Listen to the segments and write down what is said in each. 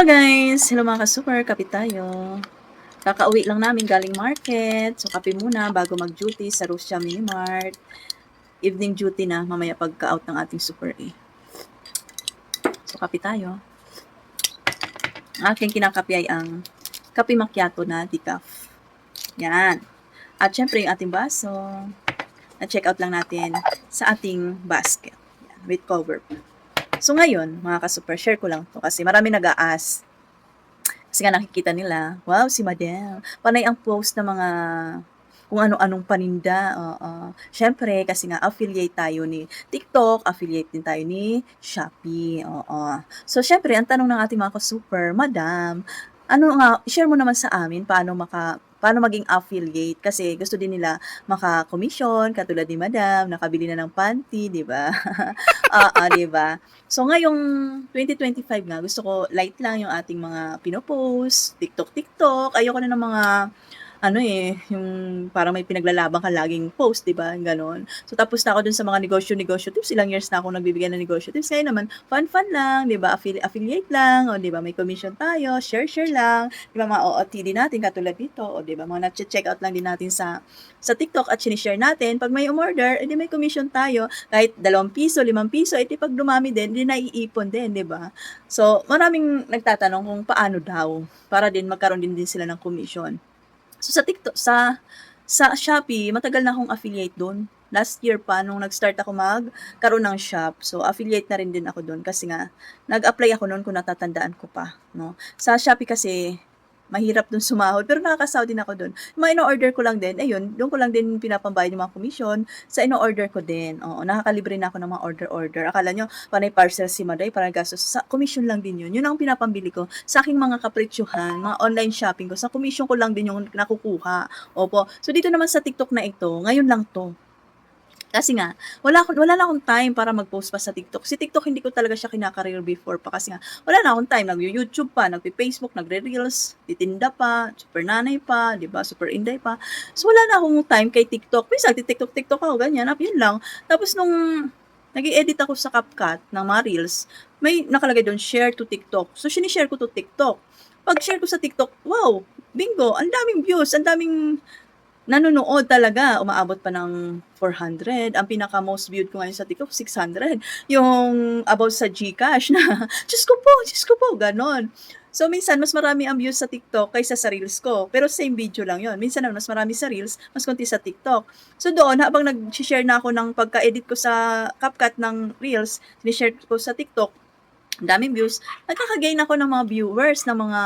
Guys! Hello mga ka-super, kape tayo. Kakauwi lang namin galing market. So kape muna bago mag-duty sa Rosia Mini Mart. Evening duty na mamaya pagka-out ng ating super A. So kape tayo. Ang aking kinakape ay ang kape macchiato na decaf. Yan. At syempre yung ating baso. Na-check out lang natin sa ating basket. Yan, with cover pa. So ngayon, mga ka-super, share ko lang to kasi marami nag-a-ask. Kasi nga nakikita nila, wow, si Madel. Panay ang post ng mga kung ano-anong paninda. Oo. Siyempre, kasi nga affiliate tayo ni TikTok, affiliate din tayo ni Shopee. Oo. So, syempre, ang tanong ng ating mga ka-super, Madam, ano nga, share mo naman sa amin paano maka paano maging affiliate kasi gusto din nila maka-commission katulad ni Madam, nakabili na ng panty, 'di ba? Oo, 'di ba? So ngayong 2025 nga, gusto ko light lang yung ating mga pinopost, TikTok, TikTok. Ayoko na ng mga ano eh, yung parang may pinaglalabang ka laging post, di ba? Ganon. So, tapos na ako dun sa mga negosyo-negosyo tips. Ilang years na ako nagbibigay ng negosyo tips. Ngayon naman, fun-fun lang, di ba? Affili- affiliate lang, o di ba? May commission tayo, share-share lang. Di ba? Mga OOTD natin, katulad dito, o di ba? Mga na-check out lang din natin sa sa TikTok at sinishare natin. Pag may umorder, edi may commission tayo. Kahit dalawang piso, limang piso, edi pag dumami din, di naiipon din, di ba? So, maraming nagtatanong kung paano daw para din magkaroon din din sila ng commission. So sa TikTok, sa sa Shopee, matagal na akong affiliate doon. Last year pa, nung nag-start ako magkaroon ng shop. So, affiliate na rin din ako doon kasi nga, nag-apply ako noon kung natatandaan ko pa. No? Sa Shopee kasi, mahirap doon sumahod. Pero nakakasahod din ako. Yung Mga ino-order ko lang din, ayun, doon ko lang din pinapambayad yung mga commission sa ino-order ko din. Oo, nakakalibre na ako ng mga order-order. Akala nyo, panay parcel si Maday, para gastos. Sa commission lang din yun. Yun ang pinapambili ko. Sa aking mga kapresyuhan, mga online shopping ko, sa commission ko lang din yung nakukuha. Opo. So, dito naman sa TikTok na ito, ngayon lang to. Kasi nga, wala, akong- wala na akong time para mag-post pa sa TikTok. Si TikTok, hindi ko talaga siya kinakareer before pa. Kasi nga, wala na akong time. Nag-YouTube pa, nag-Facebook, nagre-reels, titinda pa, super nanay pa, di ba? Super inday pa. So, wala na akong time kay TikTok. Minsan, TikTok, TikTok ako, ganyan. Up, yun lang. Tapos, nung nag edit ako sa CapCut ng mga reels, may nakalagay doon, share to TikTok. So, sinishare ko to TikTok. Pag share ko sa TikTok, wow, bingo, ang daming views, ang daming nanonood talaga, umaabot pa ng 400. Ang pinaka most viewed ko ngayon sa TikTok, 600. Yung about sa Gcash na, Diyos ko po, Diyos ko po, ganon. So, minsan, mas marami ang views sa TikTok kaysa sa Reels ko. Pero same video lang yon Minsan naman, mas marami sa Reels, mas konti sa TikTok. So, doon, habang nag-share na ako ng pagka-edit ko sa CapCut ng Reels, sinishare ko sa TikTok, daming views, nagkakagain ako ng mga viewers, ng mga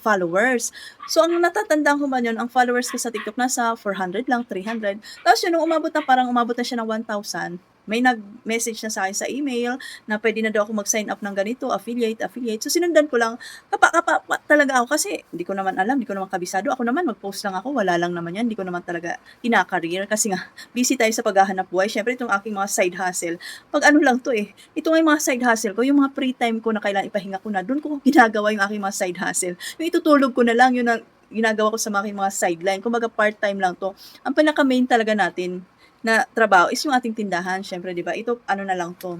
followers. So, ang natatandaan ko ba yun, ang followers ko sa TikTok nasa 400 lang, 300. Tapos yun, nung umabot na parang umabot na siya ng 1,000, may nag-message na sa akin sa email na pwede na daw ako mag-sign up ng ganito, affiliate, affiliate. So, sinundan ko lang, kapa-kapa talaga ako kasi hindi ko naman alam, hindi ko naman kabisado. Ako naman, mag-post lang ako, wala lang naman yan. Hindi ko naman talaga kinakareer kasi nga, busy tayo sa paghahanap buhay. Siyempre, itong aking mga side hustle, pag ano lang to eh, ito nga yung mga side hustle ko, yung mga free time ko na kailangan ipahinga ko na, doon ko ginagawa yung aking mga side hustle. Yung itutulog ko na lang, yun ang ginagawa ko sa mga aking mga sideline. Kumbaga part-time lang to. Ang pinaka-main talaga natin na trabaho is yung ating tindahan. Siyempre, di ba? Ito, ano na lang to.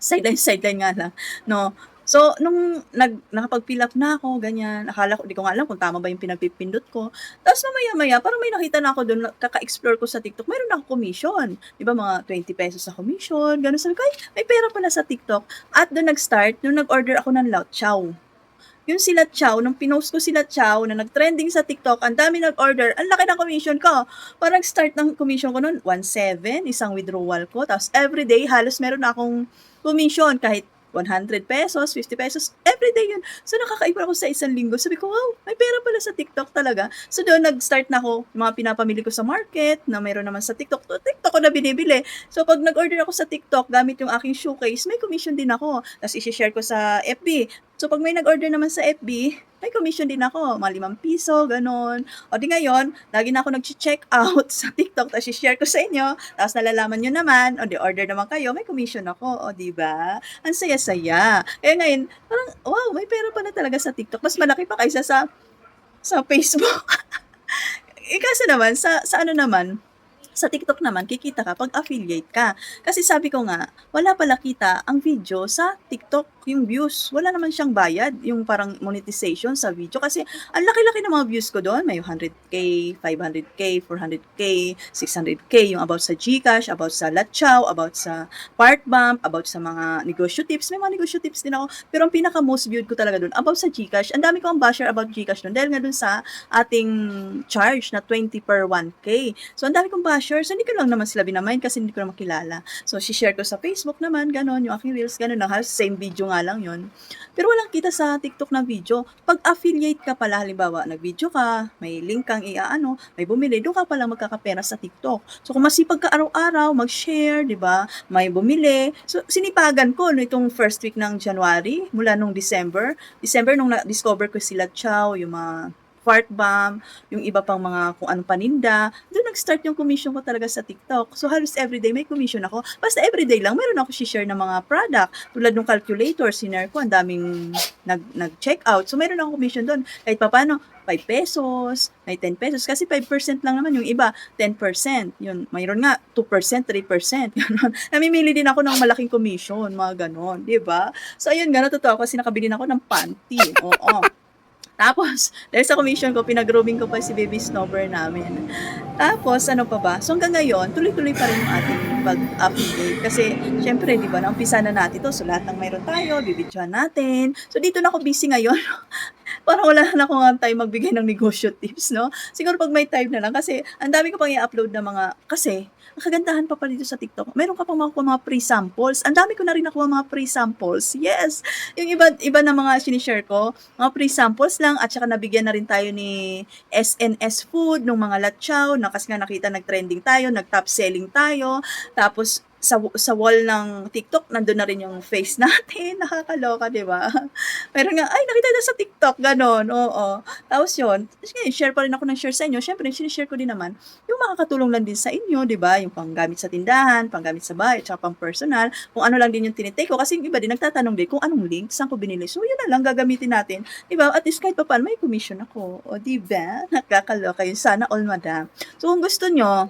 Sideline, sideline nga lang. No? So, nung nag, nakapag-fill up na ako, ganyan, akala ko, di ko nga alam kung tama ba yung pinagpipindot ko. Tapos mamaya-maya, parang may nakita na ako doon, kaka-explore ko sa TikTok, mayroon na ako commission. Di ba, mga 20 pesos sa commission, gano'n. Sabi ko, ay, may pera pala sa TikTok. At doon nag-start, nung nag-order ako ng Lao Chow yung sila Chow, nung pinost ko sila Chow na nag-trending sa TikTok, ang dami nag-order, ang laki ng commission ko. Parang start ng commission ko noon, 1.7, isang withdrawal ko. Tapos everyday, halos meron na akong commission kahit 100 pesos, 50 pesos, everyday yun. So, nakakaipon ako sa isang linggo. Sabi ko, wow, may pera pala sa TikTok talaga. So, doon nag-start na ako, mga pinapamili ko sa market, na mayroon naman sa TikTok. To, TikTok ko na binibili. So, pag nag-order ako sa TikTok, gamit yung aking showcase, may commission din ako. Tapos, isi-share ko sa FB. So, pag may nag-order naman sa FB, may commission din ako, mga limang piso, ganon. O di ngayon, lagi na ako nag-check out sa TikTok, tapos share ko sa inyo, tapos nalalaman nyo naman, o di order naman kayo, may commission ako, o di ba? Ang saya-saya. Kaya ngayon, parang, wow, may pera pa na talaga sa TikTok. Mas malaki pa kaysa sa sa Facebook. eh, kasi naman, sa, sa ano naman, Sa TikTok naman kikita ka 'pag affiliate ka. Kasi sabi ko nga, wala pala kita ang video sa TikTok, yung views. Wala naman siyang bayad, yung parang monetization sa video kasi ang laki-laki ng mga views ko do'n. May 100K, 500K, 400K, 600K, yung about sa GCash, about sa Latchaw, about sa Park Bump, about sa mga negosyo tips. May mga negosyo tips din ako. Pero ang pinaka most viewed ko talaga do'n, about sa GCash. Ang dami ko ang basher about GCash do'n dahil nga do'n sa ating charge na 20 per 1K. So, ang dami kong bashers. Hindi ko lang naman sila binamind kasi hindi ko na makilala. So, share ko sa Facebook naman, ganon, yung aking reels, ganon na halos same video nga lang yon Pero walang kita sa TikTok na video. Pag affiliate ka pala, halimbawa, nag-video ka, may link kang iaano, may bumili, doon ka pala magkakapera sa TikTok. So, kung masipag ka araw-araw, mag-share, di ba? May bumili. So, sinipagan ko no, itong first week ng January, mula nung December. December, nung na-discover ko sila Chow, yung mga fart bomb, yung iba pang mga kung anong paninda. Doon nag-start yung commission ko talaga sa TikTok. So halos everyday may commission ako. Basta everyday lang, meron ako share ng mga product. Tulad ng calculator, sinare ko, ang daming nag, nag-check out. So meron akong commission doon. Kahit pa paano, 5 pesos, may 10 pesos. Kasi 5% lang naman yung iba, 10%. Yun, mayroon nga, 2%, 3%. Ganon. Namimili din ako ng malaking commission, mga ganon. di ba So ayun nga, natutuwa ako kasi nakabili na ako ng panty. Oo. Tapos, dahil sa commission ko, pinag-grooming ko pa si baby snowbird namin. Tapos, ano pa ba? So, hanggang ngayon, tuloy-tuloy pa rin yung ating pag-affiliate. Kasi, syempre, di ba, naumpisa na natin to. So, lahat ng mayroon tayo, bibidyohan natin. So, dito na ako busy ngayon. Parang wala na akong time magbigay ng negosyo tips, no? Siguro pag may time na lang. Kasi, ang dami ko pang i-upload na mga, kasi, ang kagandahan pa pala dito sa TikTok, meron ka pang makukuha mga pre-samples. Ang dami ko na rin nakuha mga pre-samples. Yes! Yung iba, iba na mga sinishare ko, mga pre-samples lang, at saka nabigyan na rin tayo ni SNS Food, nung mga latchaw, na kasi nga nakita nag-trending tayo, nag-top selling tayo, tapos sa, sa wall ng TikTok, nandun na rin yung face natin. Nakakaloka, di ba? Pero nga, ay, nakita na sa TikTok, ganon. Oo. Tapos yun, sige, share pa rin ako ng share sa inyo. Siyempre, sinishare ko din naman yung makakatulong lang din sa inyo, di ba? Yung panggamit sa tindahan, panggamit sa bahay, tsaka pang personal. Kung ano lang din yung tinitake ko. Kasi yung iba din nagtatanong din kung anong link, saan ko binili. So, yun na lang, gagamitin natin. Di ba? At least kahit pa paano, may commission ako. O, di ba? Nakakaloka yun. Sana all, madam. So, kung gusto nyo,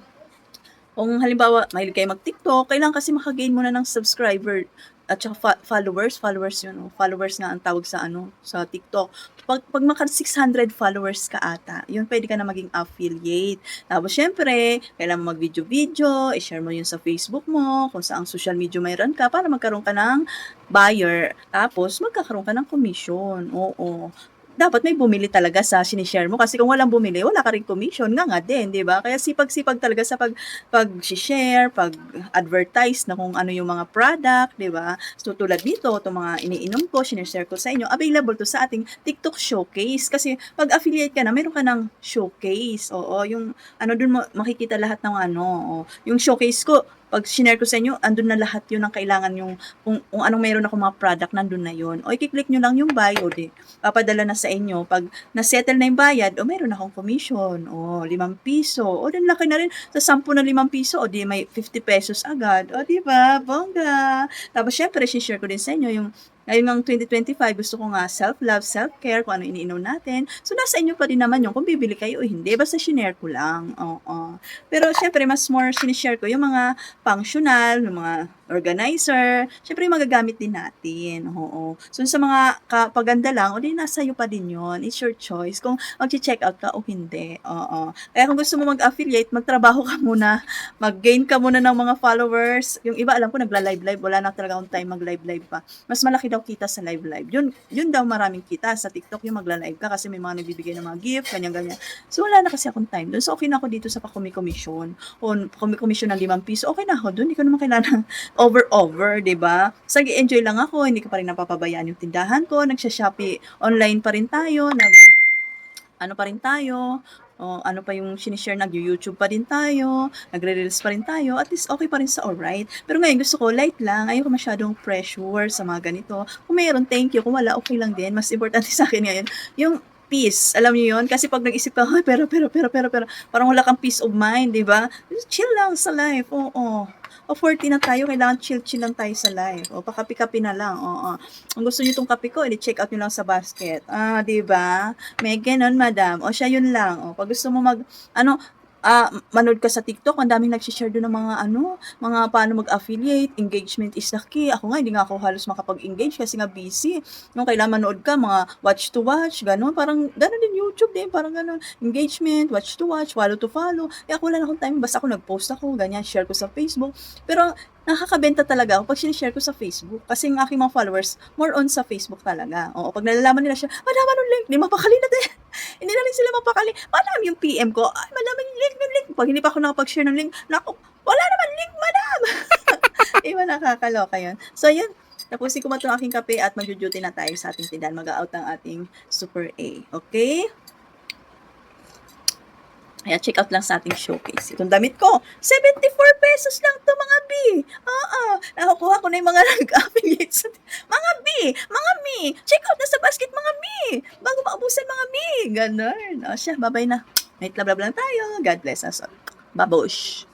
kung halimbawa, mahilig kayo mag-TikTok, kailangan kasi makagain muna ng subscriber at saka fa- followers, followers yun, oh. followers nga ang tawag sa ano, sa TikTok. Pag, pag maka 600 followers ka ata, yun pwede ka na maging affiliate. Tapos syempre, kailangan mo mag-video-video, i-share mo yun sa Facebook mo, kung saang social media mayroon ka, para magkaroon ka ng buyer. Tapos, magkakaroon ka ng commission. Oo dapat may bumili talaga sa sinishare mo kasi kung walang bumili, wala ka rin commission nga nga din, 'di ba? Kaya sipag-sipag talaga sa pag pag-share, pag-advertise na kung ano yung mga product, 'di ba? So tulad dito, itong mga iniinom ko, sinishare ko sa inyo, available to sa ating TikTok showcase kasi pag affiliate ka na, meron ka ng showcase. Oo, yung ano dun mo makikita lahat ng ano, oh. yung showcase ko pag shinare ko sa inyo, andun na lahat yun ang kailangan yung, kung, kung anong mayroon ako mga product, nandun na yun. O, i-click nyo lang yung buy, o di, papadala na sa inyo. Pag na-settle na yung bayad, o meron akong commission, o, limang piso, o, din laki na rin, sa sampu na limang piso, o di, may 50 pesos agad. O, di ba? Bongga. Tapos, syempre, share ko din sa inyo yung ngayon ng 2025, gusto ko nga self-love, self-care, kung ano iniinom natin. So, nasa inyo pa rin naman yung kung bibili kayo o hindi. Basta sinare ko lang. Oo. Pero, syempre, mas more sinishare ko yung mga functional, yung mga organizer. Syempre, magagamit din natin. Oo. So, sa mga kapaganda lang, o di nasa iyo pa din yon It's your choice kung mag-check out ka o hindi. Oo. Kaya kung gusto mo mag-affiliate, magtrabaho ka muna, mag-gain ka muna ng mga followers. Yung iba, alam ko, nagla-live-live. Wala na talaga akong time mag-live-live pa. Mas malaki daw kita sa live-live. Yun, yun daw maraming kita sa TikTok yung magla-live ka kasi may mga nagbibigay ng mga gift, ganyan-ganyan. So, wala na kasi akong time doon. So, okay na ako dito sa pakumi-commission. O, pakumi-commission ng 5 piso. Okay na ako doon. Hindi ko naman kailangan over-over, di ba? So, enjoy lang ako. Hindi ko pa rin napapabayaan yung tindahan ko. Nagsha-shopee online pa rin tayo. Nag, ano pa rin tayo. O, ano pa yung sinishare, nag-YouTube pa din tayo, nagre-reels pa rin tayo, at least okay pa rin sa alright. Pero ngayon gusto ko light lang, ayoko masyadong pressure sa mga ganito. Kung mayroon, thank you. Kung wala, okay lang din. Mas importante sa akin ngayon, yung peace. Alam niyo yun? Kasi pag nag-isip ka, "Ay, pero, pero, pero, pero, pero, parang wala kang peace of mind, di ba? Chill lang sa life. Oo. O 40 na tayo, kailangan chill-chill lang tayo sa life. O pakapi-kapi na lang. Oo. Kung gusto niyo itong kape ko, i-check out niyo lang sa basket. Ah, di ba? May ganon, madam. O siya yun lang. O pag gusto mo mag, ano, ah, manood ka sa TikTok, ang daming nagshi-share do'n ng mga ano, mga paano mag-affiliate, engagement is the key. Ako nga hindi nga ako halos makapag-engage kasi nga busy. Nung kailangan manood ka, mga watch to watch, gano'n. Parang gano'n din YouTube din, parang gano'n. Engagement, watch to watch, follow to follow. Eh, ako wala na akong time, basta ako nag-post ako, ganyan, share ko sa Facebook. Pero nakakabenta talaga ako pag sinishare ko sa Facebook. Kasi yung aking mga followers, more on sa Facebook talaga. Oo, pag nalalaman nila siya, madama ng link, di mapakali na din. Hindi na rin sila mapakali. Madam yung PM ko, ay, madam link, yung link. Pag hindi pa ako nakapag-share ng link, naku, wala naman link, madam. Iba nakakaloka yun. So, yun. Tapusin ko matong aking kape at mag-duty na tayo sa ating tindahan. Mag-out ang ating Super A. Okay? Kaya check out lang sa ating showcase. Itong damit ko, 74 pesos lang to mga B. Oo, nakukuha ko na yung mga nag-affiliate sa... Mga B, mga Mi, check out na sa basket mga Mi. Bago maubusan mga Mi. Ganon. O siya, babay na. Wait, love, love lang tayo. God bless us all. Babush.